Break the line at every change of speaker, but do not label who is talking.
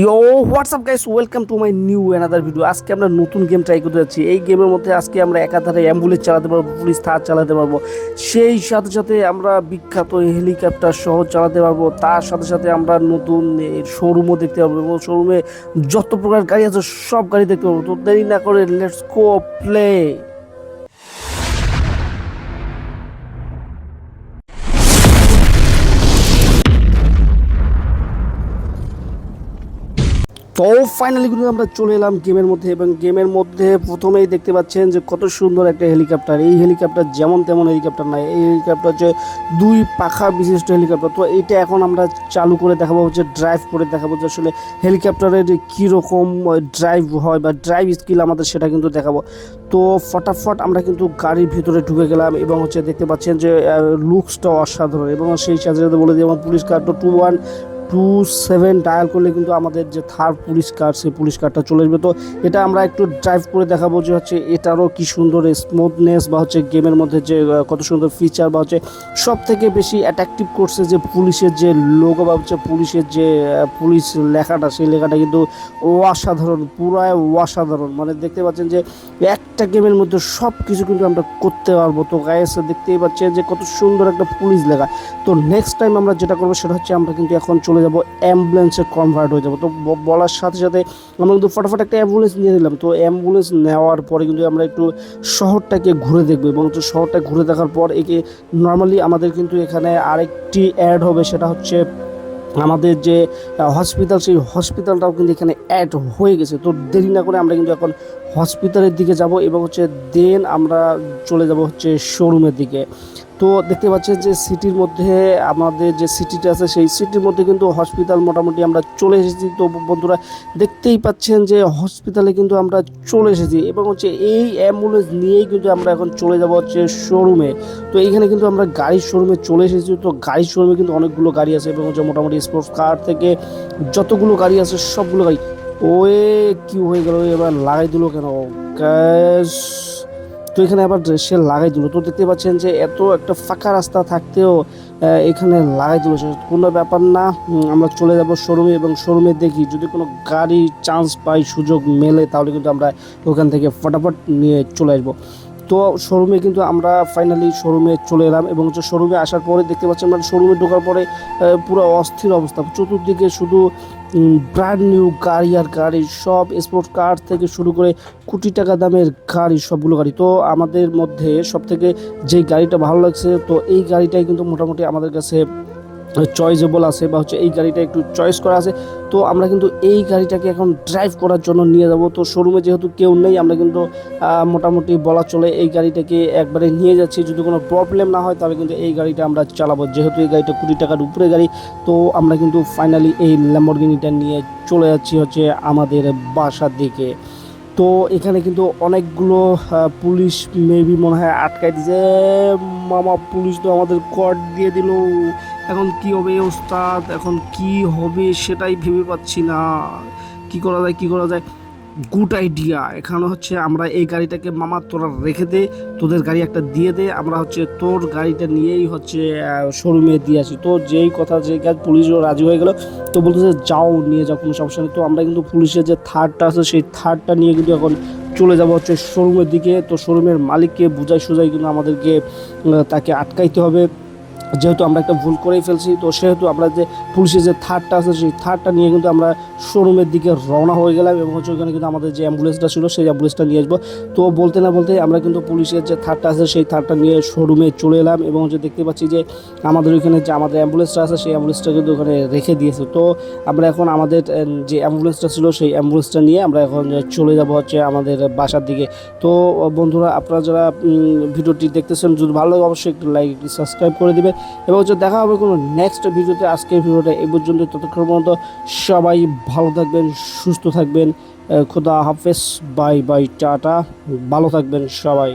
Yo WhatsApp guys welcome to my new another video আজকে আমরা নতুন গেম ট্রাই করতে যাচ্ছি। এই গেমের মধ্যে আজকে আমরা একাধারে অ্যাম্বুলেন্স চালাতে পারব পুলিশ থার চালাতে পারব। সেই সাথে সাথে আমরা বিখ্যাত হেলিকপ্টার সহ চালাতে পারব। তার সাথে সাথে আমরা নতুন শোরুমও দেখতে পারব এবং শোরুমে যত প্রকার গাড়ি আছে, সব গাড়ি দেখতে পারব। তো দেরি না করে লেটস গো প্লে তো ফাইনালি কিন্তু আমরা চলে এলাম গেমের মধ্যে এবং গেমের মধ্যে প্রথমেই দেখতে পাচ্ছেন যে কত সুন্দর একটা হেলিকপ্টার এই হেলিকপ্টার যেমন তেমন হেলিকপ্টার নয় এই হেলিকপ্টার হচ্ছে দুই পাখা বিশিষ্ট হেলিকপ্টার তো এইটা এখন আমরা চালু করে দেখাবো, হচ্ছে ড্রাইভ করে দেখাবো যে আসলে হেলিকপ্টারের কীরকম ড্রাইভ হয় বা ড্রাইভ স্কিল আমাদের সেটা কিন্তু দেখাবো। তো ফটাফট আমরা কিন্তু গাড়ির ভিতরে ঢুকে গেলাম এবং হচ্ছে দেখতে পাচ্ছেন যে লুকসটা অসাধারণ এবং সেই সাথে সাথে বলে দিই আমার police card two one two seven dial করলে কিন্তু আমাদের যে থার্ড পুলিশ কার সেই পুলিশ কারটা চলে আসবে। তো এটা আমরা একটু ড্রাইভ করে দেখাবো যে হচ্ছে এটারও কি সুন্দর স্মুথনেস বা হচ্ছে গেমের মধ্যে যে কত সুন্দর ফিচার বা হচ্ছে সব থেকে বেশি অ্যাট্রাকটিভ করছে যে পুলিশের যে লোগো বা হচ্ছে পুলিশের যে পুলিশ লেখাটা, সেই লেখাটা কিন্তু অসাধারণ, পুরাই অসাধারণ। মানে দেখতে পাচ্ছেন যে একটা গেমের মধ্যে সব কিছু কিন্তু আমরা করতে পারব। তো গায়েস দেখতেই পাচ্ছেন যে কত সুন্দর একটা পুলিশ লেখা। তো নেক্সট টাইম আমরা যেটা করব সেটা হচ্ছে আমরা কিন্তু এখন চলে যাব অ্যাম্বুলেন্সে কনভার্ট হয়ে যাব। তো বলার সাথে সাথে আমরা কিন্তু ফটাফট একটা অ্যাম্বুলেন্স নিয়ে নিলাম। তো অ্যাম্বুলেন্স নেওয়ার পরে কিন্তু আমরা একটু শহরটাকে ঘুরে দেখব এবং তো শহরটা ঘুরে দেখার পর একে নর্মালি আমাদের কিন্তু এখানে আরেকটি অ্যাড হবে, সেটা হচ্ছে আমাদের যে হসপিটাল সেই হসপিটালটাও কিন্তু এখানে অ্যাড হয়ে গেছে। তো দেরি না করে আমরা কিন্তু এখন হসপিটালের দিকে যাব এবং হচ্ছে দেন আমরা চলে যাব হচ্ছে শোরুমের দিকে। তো দেখতে পাচ্ছেন যে সিটির মধ্যে আমাদের যে সিটিটা আছে, সেই সিটির মধ্যে কিন্তু হসপিটাল মোটামুটি আমরা চলে এসেছি। তো বন্ধুরা, দেখতেই পাচ্ছেন যে হসপিটালে কিন্তু আমরা চলে এসেছি এবং হচ্ছে এই অ্যাম্বুলেন্স নিয়েই কিন্তু আমরা এখন চলে যাব হচ্ছে শোরুমে তো এইখানে কিন্তু আমরা গাড়ির শোরুমে চলে এসেছি। তো গাড়ির শোরুমে কিন্তু অনেকগুলো গাড়ি আছে এবং হচ্ছে মোটামুটি স্পোর্টস কার থেকে যতগুলো গাড়ি আছে, সবগুলো গাড়ি। ওয়ে, কি হয়ে গেল? এবার লাগাই দিল কেন? গ্যাস তো এখানে আবার সে লাগাই দিল। তো দেখতে পাচ্ছেন যে এত একটা ফাঁকা রাস্তা থাকতেও এখানে লাগাই দিল। কোনো ব্যাপার না। আমরা চলে যাব শোরুমে এবং শোরুমে দেখি যদি কোনো গাড়ি চান্স পাই, সুযোগ মেলে, তাহলে কিন্তু আমরা ওখান থেকে ফটাফট নিয়ে চলে আসব। তো শোরুমে কিন্তু আমরা ফাইনালি শোরুমে চলে এলাম এবং হচ্ছে শোরুমে আসার পরে দেখতে পাচ্ছেন মানে শোরুমে ঢোকার পরে পুরো অস্থির অবস্থা। চতুর্দিকে শুধু ব্র্যান্ড নিউ গাড়ি আর গাড়ি সব স্পোর্টস কার থেকে শুরু করে কোটি টাকা দামের গাড়ি সবগুলো গাড়ি। তো আমাদের মধ্যে সব থেকে যে গাড়িটা ভালো লাগছে, তো এই গাড়িটাই কিন্তু মোটামুটি আমাদের কাছে চয়েজেবল আছে বা হচ্ছে এই গাড়িটা একটু চয়েস করা আছে, তো আমরা কিন্তু এই গাড়িটাকে এখন ড্রাইভ করার জন্য নিয়ে যাব। তো শোরুমে যেহেতু কেউ নেই, আমরা কিন্তু মোটামুটি বলা চলে এই গাড়িটাকে একবারে নিয়ে যাচ্ছি। যদি কোনো প্রবলেম না হয়, তাহলে কিন্তু এই গাড়িটা আমরা চালাবো। যেহেতু এই গাড়িটা কুড়ি টাকার উপরে গাড়ি, তো আমরা কিন্তু ফাইনালি এই ল্যাম্বরগিনিটা নিয়ে চলে যাচ্ছি হচ্ছে আমাদের বাসার দিকে। তো এখানে কিন্তু অনেকগুলো পুলিশ মেবি মনে হয় আটকাই দিছে মামা, পুলিশ তো আমাদের কট দিয়ে দিল। এখন কি হবে ওস্তাদ? এখন কি হবে সেটাই ভেবে পাচ্ছি না। কি করা যায়, কি করা যায়? Good idea. এখানে হচ্ছে আমরা এই গাড়িটাকে মামা তোরা রেখে দে, তোদের গাড়ি একটা দিয়ে দে। আমরা হচ্ছে তোর গাড়িটা নিয়েই হচ্ছে শোরুমে দিয়ে আসি। তো যেই কথা যে কাজ পুলিশও রাজি হয়ে গেল, তো বলতেছে যাও, নিয়ে যাও, কোনো সমস্যা নেই। তো আমরা কিন্তু পুলিশের যে থার্ডটা আছে, সেই থার্ডটা নিয়ে কিন্তু এখন চলে যাব হচ্ছে শোরুমের দিকে। তো শোরুমের মালিককে বুঝাই সুজাই কিন্তু আমাদেরকে তাকে আটকাইতে হবে। যেহেতু আমরা একটা ভুল করেই ফেলছি, তো সেহেতু আমরা যে পুলিশের যে থার্ডটা আছে, সেই থার্ডটা নিয়ে কিন্তু আমরা শোরুমের দিকে রওনা হয়ে গেলাম এবং হচ্ছে ওখানে কিন্তু আমাদের যে অ্যাম্বুলেন্সটা ছিল, সেই অ্যাম্বুলেন্সটা নিয়ে আসব। তো বলতে না বলতে আমরা কিন্তু পুলিশের যে থার্ডটা আছে, সেই থার্ডটা নিয়ে শোরুমে চলে এলাম এবং হচ্ছে দেখতে পাচ্ছি যে আমাদের ওইখানে যে আমাদের অ্যাম্বুলেন্সটা আছে, সেই অ্যাম্বুলেন্সটা কিন্তু ওখানে রেখে দিয়েছে। তো আমরা এখন আমাদের যে অ্যাম্বুলেন্সটা ছিল, সেই অ্যাম্বুলেন্সটা নিয়ে আমরা এখন চলে যাব হচ্ছে আমাদের বাসার দিকে। তো বন্ধুরা, আপনারা যারা ভিডিওটি দেখতেছেন, যদি ভালো লাগে, অবশ্যই একটু লাইক সাবস্ক্রাইব করে দিবেন। এবং হচ্ছে দেখা হবে কোনো নেক্সট ভিডিওতে। আজকের ভিডিওটা এই পর্যন্ত ততক্ষণ পর্যন্ত সবাই ভালো থাকবেন, সুস্থ থাকবেন। খোদা হাফেজ। বাই বাই, টাটা। ভালো থাকবেন সবাই।